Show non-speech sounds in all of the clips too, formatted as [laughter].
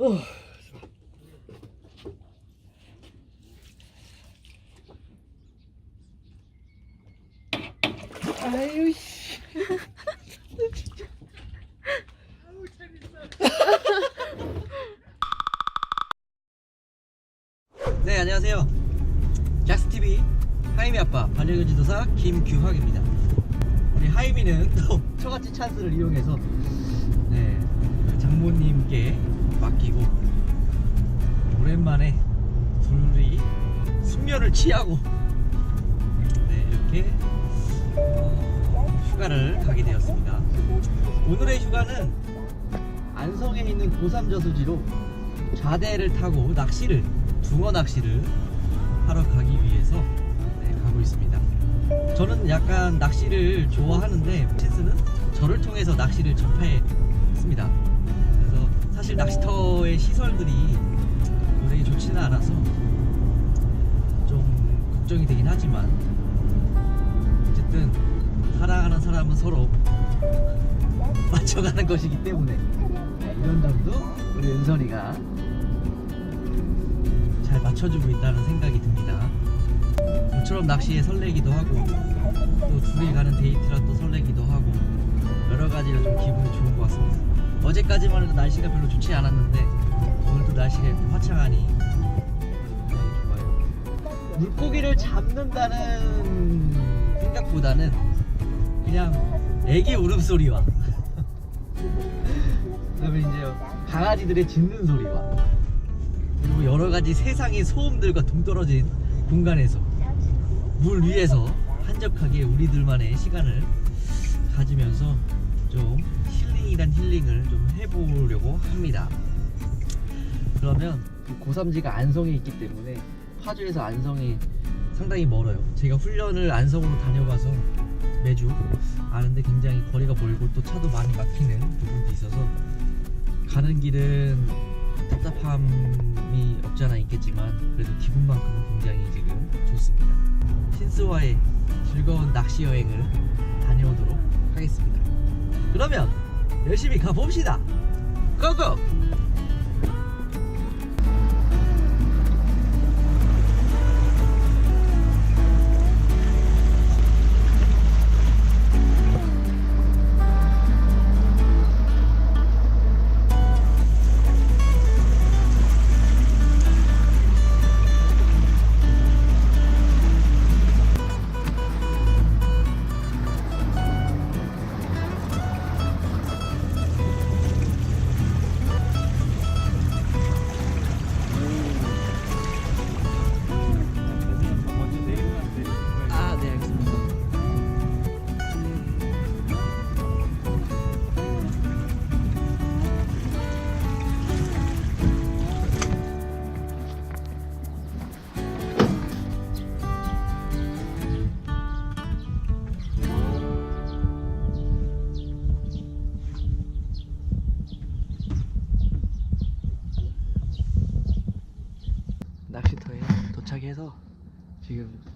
어. 아유 씨. [laughs] 네 안녕하세요. 잭스 TV 하이미 아빠 반려견 지도사 김규학입니다. 우리 하이미는 또 [laughs] 처갓집 찬스를 이용해서 네 장모님께 맡기고 오랜만에 둘이 숙면을 취하고 네 이렇게 어, 휴가를 가게 되었습니다. 오늘의 휴가는 안성에 있는 고3 저수지로 좌대를 타고 낚시를 붕어 낚시를 하러 가기 위해서 네, 가고 있습니다. 저는 약간 낚시를 좋아하는데 친스는 저를 통해서 낚시를 접했습니다. 사실 낚시터의 시설들이 굉장히 좋지는 않아서 좀 걱정이 되긴 하지만 어쨌든 사랑하는 사람은 서로 [laughs] 맞춰가는 것이기 때문에 네, 이런 점도 우리 은선이가 잘 맞춰주고 있다는 생각이 듭니다. 모처럼 낚시에 설레기도 하고 또 둘이 가는 데이트라 또 설레기도 하고 여러 가지로 좀 기분이 좋은 것 같습니다. 어제까지만 해도 날씨가 별로 좋지 않았는데 오늘도 날씨가 이렇게 화창하니. 물고기를 잡는다는 생각보다는 그냥 애기 울음소리와 [laughs] 그다음에 이제 강아지들의 짖는 소리와 그리고 여러 가지 세상의 소음들과 동떨어진 공간에서 물 위에서 한적하게 우리들만의 시간을 가지면서 좀 힐링이란 힐링을 좀 해보려고 합니다. 그러면 그 고삼지가 안성에 있기 때문에 파주에서 안성이 상당히 멀어요. 제가 훈련을 안성으로 다녀가서 매주 아는데 굉장히 거리가 멀고 또 차도 많이 막히는 부분도 있어서 가는 길은 답답함이 없지 않아 있겠지만 그래도 기분만큼은 굉장히 지금 좋습니다. 신스와의 즐거운 낚시 여행을 다녀오도록 하겠습니다. 그러면 열심히 가봅시다. 고고!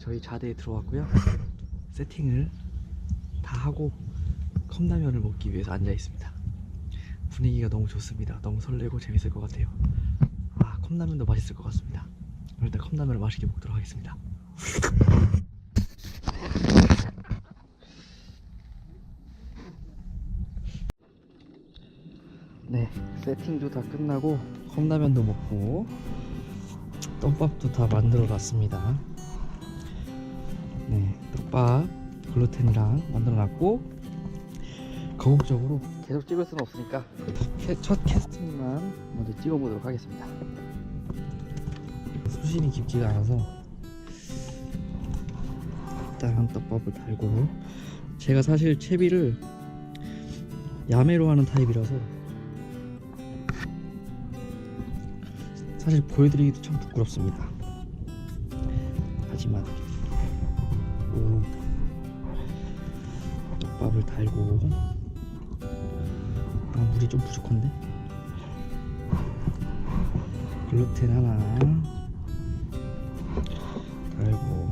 저희 자대에 들어왔고요. [laughs] 세팅을 다 하고 컵라면을 먹기 위해서 앉아 있습니다. 분위기가 너무 좋습니다. 너무 설레고 재밌을 것 같아요. 아, 컵라면도 맛있을 것 같습니다. 일단 컵라면을 맛있게 먹도록 하겠습니다. [laughs] 네, 세팅도 다 끝나고 컵라면도 먹고 떡밥도 다 만들어 놨습니다. 네, 떡밥 글루텐이랑 만들어 놨고 거국적으로 계속 찍을 수는 없으니까 캐- 첫 캐스팅만 먼저 찍어 보도록 하겠습니다. 수심이 깊지가 않아서 일단 떡밥을 달고 제가 사실 채비를 야매로 하는 타입이라서 사실 보여드리기도 참 부끄럽습니다. 하지만 오, 떡밥을 달고. 아 물이 좀 부족한데? 글루텐 하나 달고.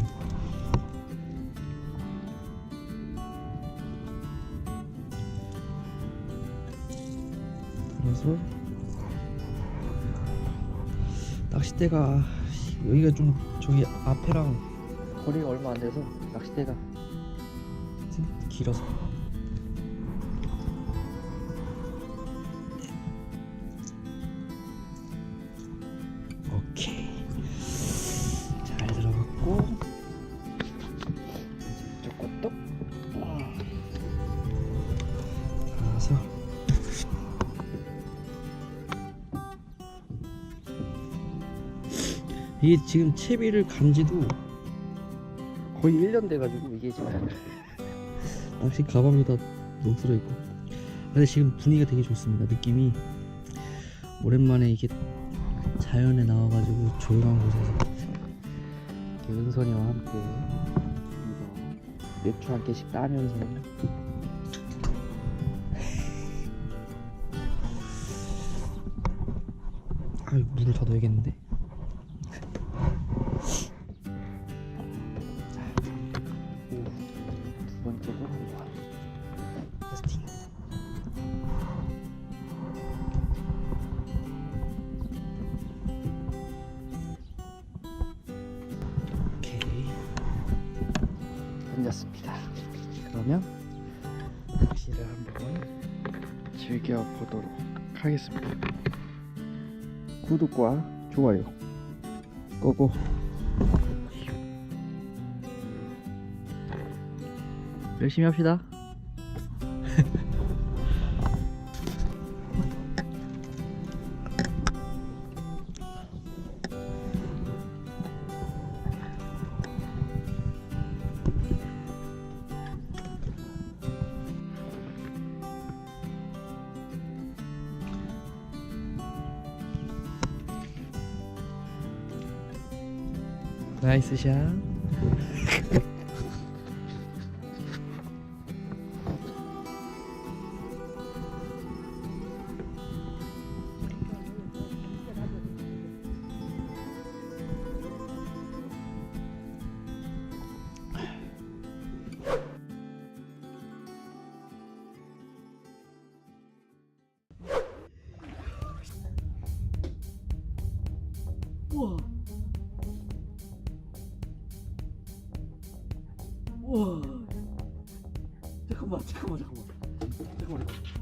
달아서 낚싯대가 여기가 좀 저기 앞에랑 거리가 얼마 안 돼서 낚싯대가 좀 길어서. 오케이. 잘 들어갔고. 이쪽 것도 들어가서. 이게 지금 채비를 간지도 거의 1년 돼가지고 이게 지금. 낚시 가방도 다 녹슬어 있고. 근데 지금 분위기가 되게 좋습니다 느낌이. 오랜만에 이게 자연에 나와가지고 조용한 곳에서. 이렇게 은선이와 함께 맥주 한 개씩 따면서. 아 물을 더 넣어야겠는데 즐겨 보도록 하겠습니다. 구독과 좋아요. 끄고. 열심히 합시다. 나이스 샷. 우와. 잠깐만, 잠깐만, 잠깐만. 잠깐만.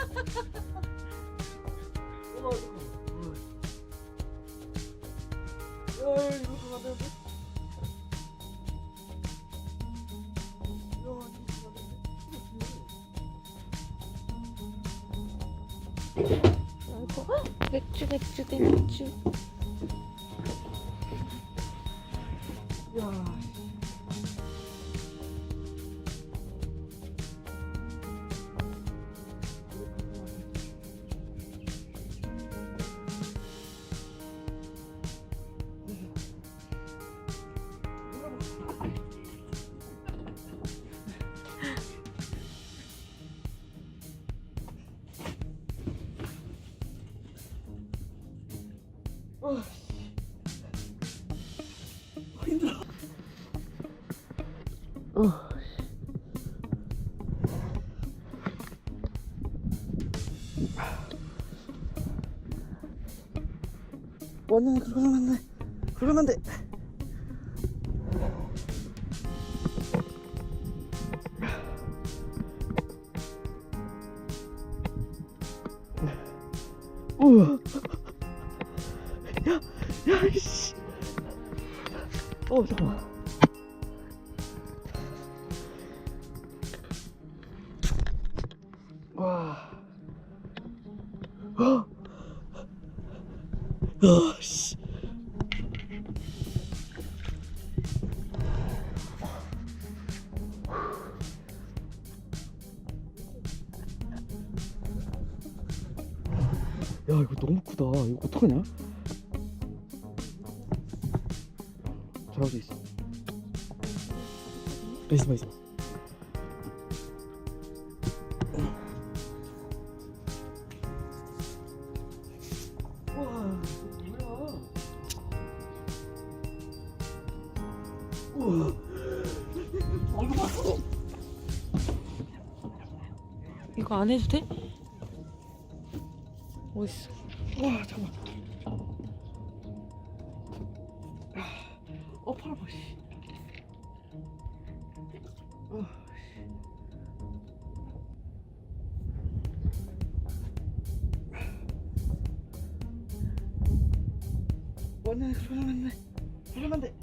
완전히 그러면 안 돼. 그러면 안 돼. 야, 야, 이씨. 어, 잠깐만. 있어 있어 와 뭐야 우와 얼굴 봤어 이거 안 해도 돼? 원래 그러면 안 돼. 그러면 안 돼.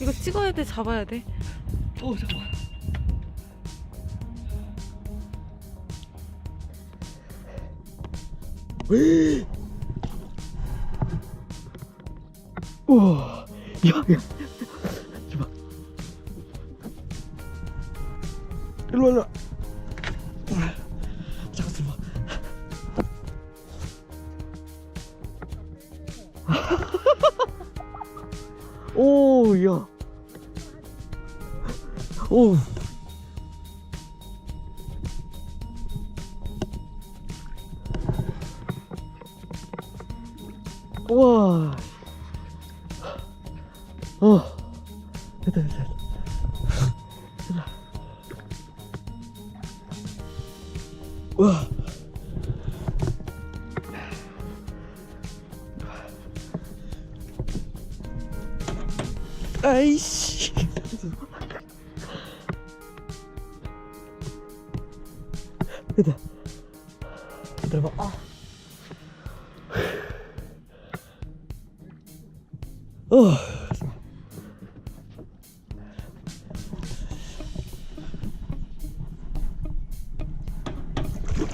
이거 찍어야 돼, 잡아야 돼. 어 잠깐만. 우와, 야, 야, 줘봐. 일로 와, 일로 와. 잠깐 들어봐. [laughs] 오, 야. 오. 됐다. 기다려봐. 아. 어.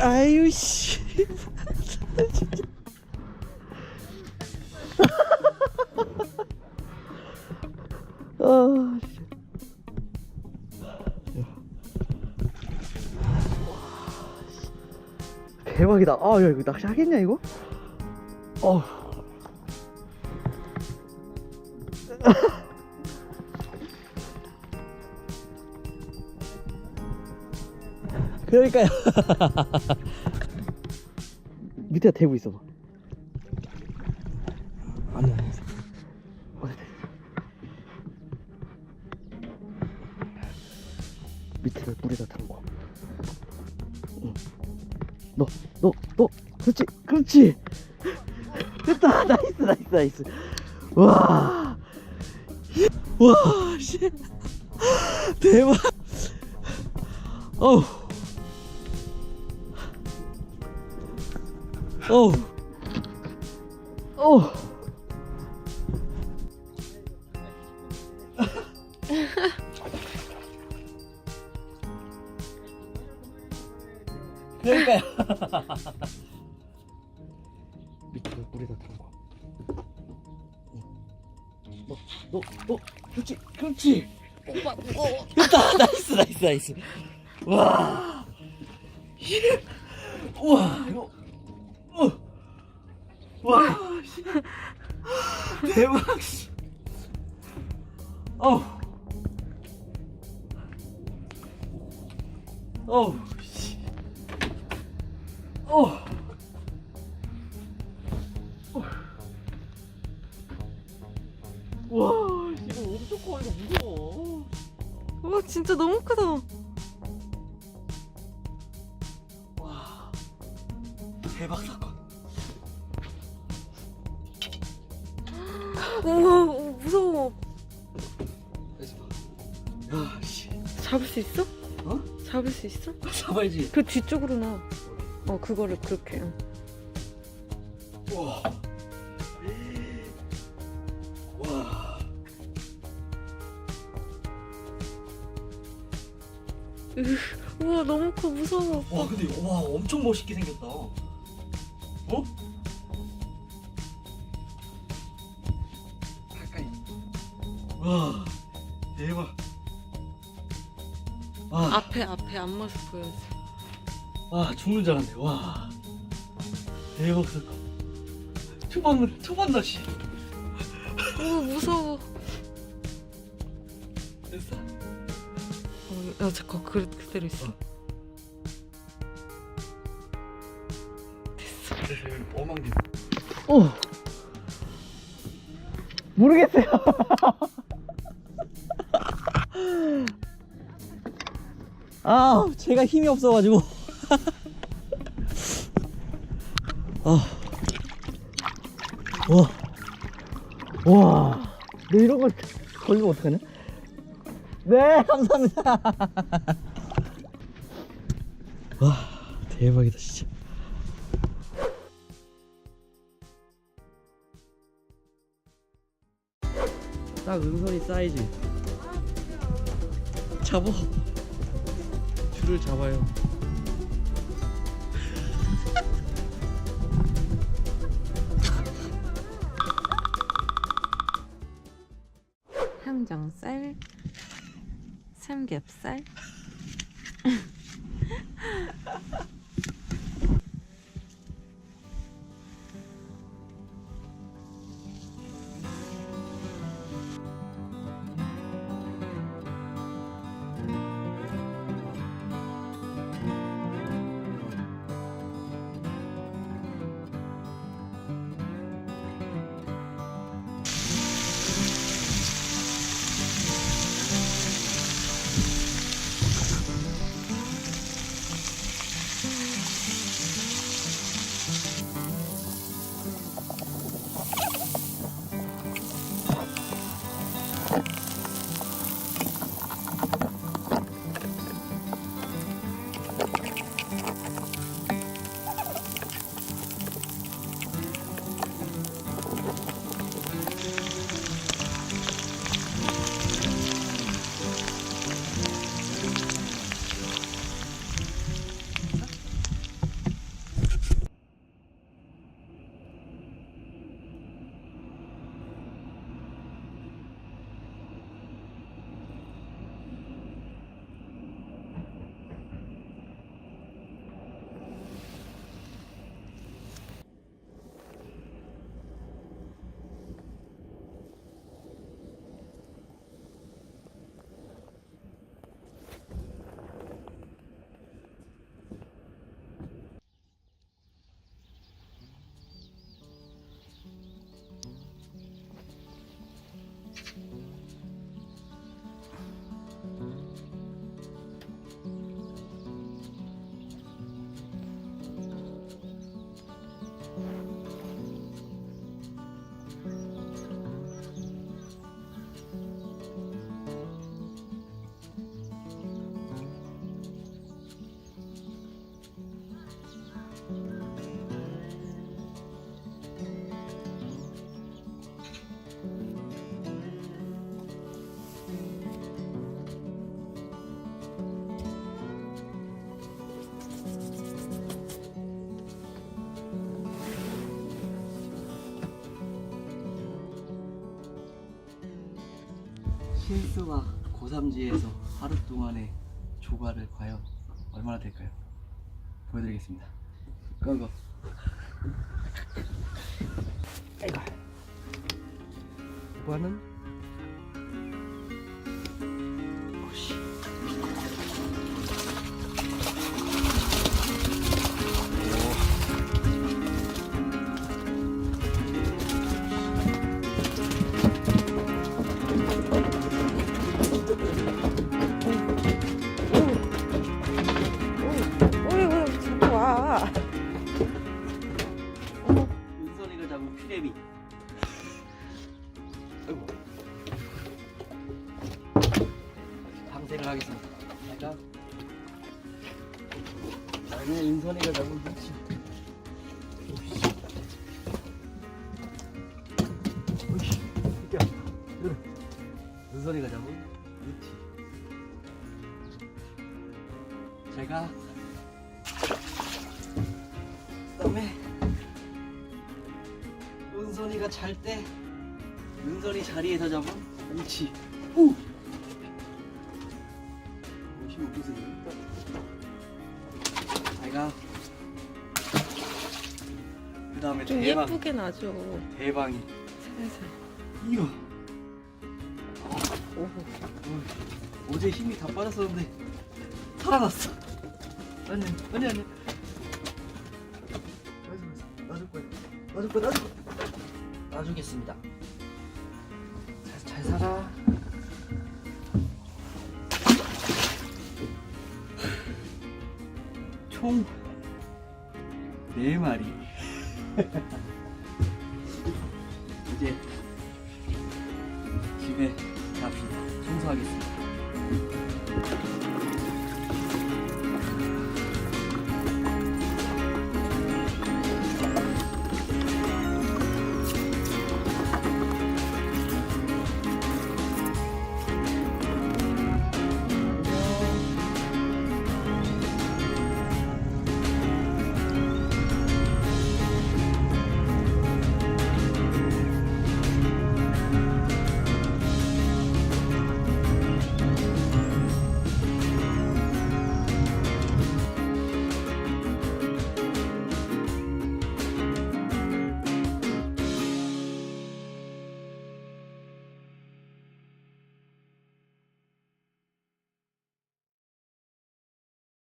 아유 씨. 대박이다. 아, 야, 이거 낚시 하겠냐, 이거? 어. [laughs] 그러니까요. [laughs] 밑에 대고 있어 봐. 너, 너, 너, 그렇지, 그렇지. [laughs] 됐다, 나이스, 나이스, 나이스. 와, 와, 씨, 대박. 어우, 어우, 어우. 그러니까요. 나이스. 와, 예. 와, 이거, 어, 와, 씨. 대박. 씨. 어. 와, 진짜 너무 크다. 와, 대박 사건. [gasps] 우와, 어, 무서워. 야, 씨. 잡을 수 있어? 어? 잡을 수 있어? 잡아야지. 그 뒤쪽으로 나. 어, 그거를 그렇게. 응. 와. 와. 우와 너무 커 무서워. 와 근데 와 엄청 멋있게 생겼다. 어? 가까이. 와 대박. 와, 앞에 앞에 앞모습 보여줘. 와 죽는 줄 알았네. 와 대박 사건. 초반 초반 날씨. 우 무서워. 됐어? 어, 야 잠깐 그 그대로 있어. 그래서 여기 험한 게 어. 모르겠어요. [laughs] 아, 제가 힘이 없어가지고. [laughs] 아. 와. 와. 너 이런 걸 걸리면 어떡하냐? 네, 감사합니다. [laughs] 와, 대박이다, 진짜. 딱 은선이 사이즈. 잡어. 줄을 잡아요. [laughs] 항정살, 삼겹살. [laughs] 실수가 고삼지에서 하루 동안의 조과를 과연 얼마나 될까요? 보여드리겠습니다. 고고. 아이고. 이거는 제가 나는 은선이가 잡은 무치. 오이씨, 새끼야. 이거 은선이가 잡은 무치. 제가 그다음에 은선이가 잘 때 은선이 자리에서 잡은 옳지. 예쁘게 나죠. 대방이. 살살. 이거. 오호. 어제 힘이 다 빠졌었는데 살아났어. 아니 아니 아니. 놔줄 거야. 놔줄 거야. 놔줄 거야. 놔주겠습니다. 잘, 잘 살아.